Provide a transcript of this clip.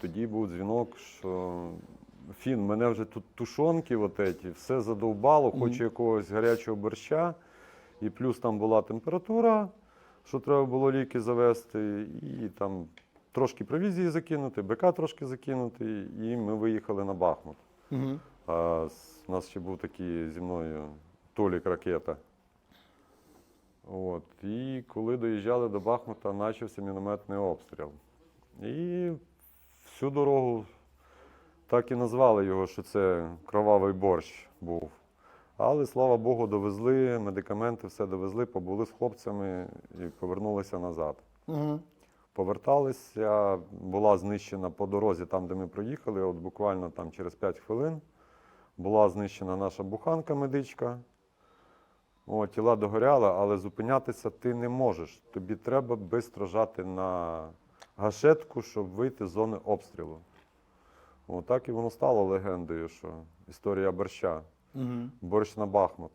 тоді був дзвінок, що Фін, мене вже тут тушонки, от еті, все задовбало, хочу якогось гарячого борща. І плюс там була температура, що треба було ліки завести, і там трошки провізії закинути, БК трошки закинути, і ми виїхали на Бахмут. Угу. А у нас ще був такий зі мною Толік ракета. От. І коли доїжджали до Бахмута, почався мінометний обстріл. І всю дорогу так і назвали його, що це кровавий борщ був. Але слава Богу, довезли, медикаменти все довезли, побули з хлопцями і повернулися назад. Угу. Поверталися, була знищена по дорозі, там, де ми проїхали, от буквально там через 5 хвилин була знищена наша буханка медичка. О, тіла догоряли, але зупинятися ти не можеш. Тобі треба швидко жати на гашетку, щоб вийти з зони обстрілу. О, так і воно стало легендою, що історія борща. Угу. Борщ на Бахмут.